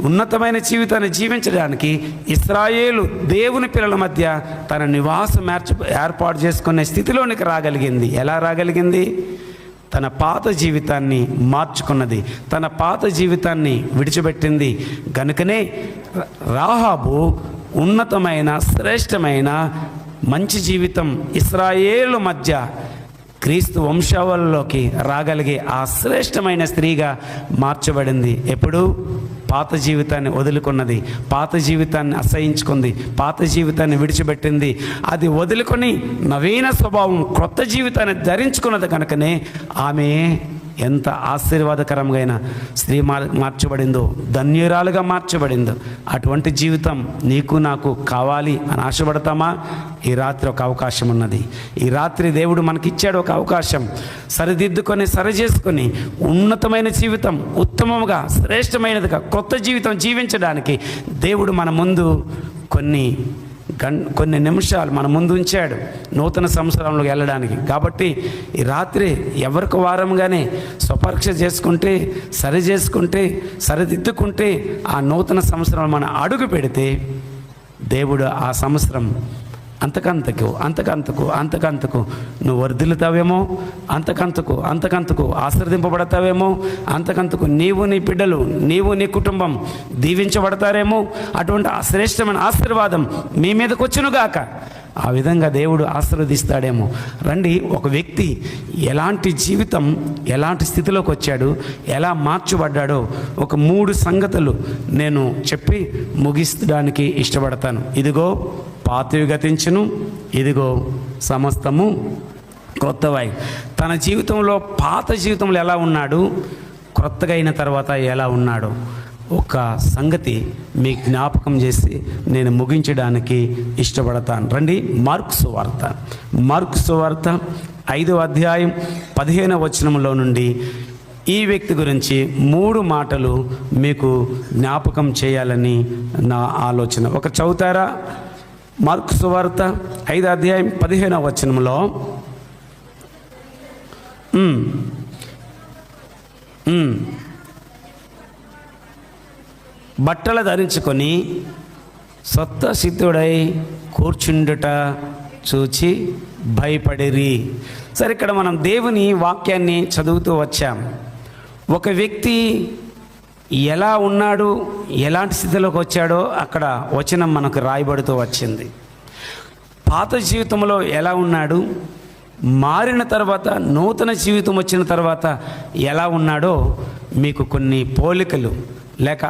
ఉన్నతమైన జీవితాన్ని జీవించడానికి ఇస్రాయేలు దేవుని పిల్లల మధ్య తన నివాసం ఏర్చ ఏర్పాటు చేసుకునే స్థితిలోనికి రాగలిగింది. ఎలా రాగలిగింది? తన పాత జీవితాన్ని మార్చుకున్నది. తన పాత జీవితాన్ని విడిచిపెట్టింది. గనుకనే రాహాబు ఉన్నతమైన శ్రేష్టమైన మంచి జీవితం ఇస్రాయేలు మధ్య క్రీస్తు వంశావళిలోకి రాగలిగే ఆ శ్రేష్టమైన స్త్రీగా మార్చబడింది. ఎప్పుడు? పాత జీవితాన్ని వదులుకున్నది పాత జీవితాన్ని అసహించుకుంది పాత జీవితాన్ని విడిచిపెట్టింది. అది వదులుకొని నవీన స్వభావం క్రొత్త జీవితాన్ని ధరించుకున్నది కనుకనే ఆమె ఎంత ఆశీర్వాదకరంగా స్త్రీ మార్ మార్చబడిందో ధన్యురాలుగా మార్చబడిందో అటువంటి జీవితం నీకు నాకు కావాలి అని ఆశపడతామా? ఈ రాత్రి ఒక అవకాశం ఉన్నది. ఈ రాత్రి దేవుడు మనకిచ్చాడు ఒక అవకాశం. సరిదిద్దుకొని సరి చేసుకొని ఉన్నతమైన జీవితం ఉత్తమముగా శ్రేష్టమైనదిగా కొత్త జీవితం జీవించడానికి దేవుడు మన ముందు కొన్ని గం కొన్ని నిమిషాలు మన ముందు ఉంచాడు నూతన సంవత్సరంలోకి వెళ్ళడానికి. కాబట్టి ఈ రాత్రి ఎవరికి వారంగానే స్వపరీక్ష చేసుకుంటే సరి చేసుకుంటే సరిదిద్దుకుంటే ఆ నూతన సంవత్సరం మనం అడుగు పెడితే దేవుడు ఆ సంవత్సరం అంతకంతకు అంతకంతకు అంతకంతకు. నువ్వు వర్ధిల్లుతావేమో? అంతకంతకు అంతకంతకు ఆశీర్దింపబడతావేమో అంతకంతకు నీవు నీ బిడ్డలు నీవు నీ కుటుంబం దీవించబడతారేమో? అటువంటి శ్రేష్టమైన ఆశీర్వాదం మీ మీదకి వచ్చునుగాక ఆ విధంగా దేవుడు ఆశీర్వదిస్తాడేమో. రండి ఒక వ్యక్తి ఎలాంటి జీవితం ఎలాంటి స్థితిలోకి వచ్చాడు ఎలా మార్చబడ్డాడో ఒక మూడు సంగతులు నేను చెప్పి ముగించడానికి ఇష్టపడతాను. ఇదిగో పాతవి గతించును ఇదిగో సమస్తము క్రొత్తవై తన జీవితంలో పాత జీవితంలో ఎలా ఉన్నాడు క్రొత్తగా అయిన తర్వాత ఎలా ఉన్నాడు ఒక సంగతి మీ జ్ఞాపకం చేసి నేను ముగించడానికి ఇష్టపడతాను. రండి మార్క్స్ వార్త మార్క్స్ వార్త ఐదవ అధ్యాయం పదిహేనవ వచనంలో నుండి ఈ వ్యక్తి గురించి మూడు మాటలు మీకు జ్ఞాపకం చేయాలని నా ఆలోచన. ఒక చదువుతారా? మార్క్స్ వార్త ఐదు అధ్యాయం పదిహేనవ వచనంలో. బట్టలు ధరించుకొని సొత్త సిద్ధుడై కూర్చుండుట చూచి భయపడిరి. సరే ఇక్కడ మనం దేవుని వాక్యాన్ని చదువుతూ వచ్చాం. ఒక వ్యక్తి ఎలా ఉన్నాడు ఎలాంటి స్థితిలోకి వచ్చాడో అక్కడ వచనం మనకు రాయబడుతూ వచ్చింది. పాత జీవితంలో ఎలా ఉన్నాడు మారిన తర్వాత నూతన జీవితం వచ్చిన తర్వాత ఎలా ఉన్నాడో మీకు కొన్ని పోలికలు. లేక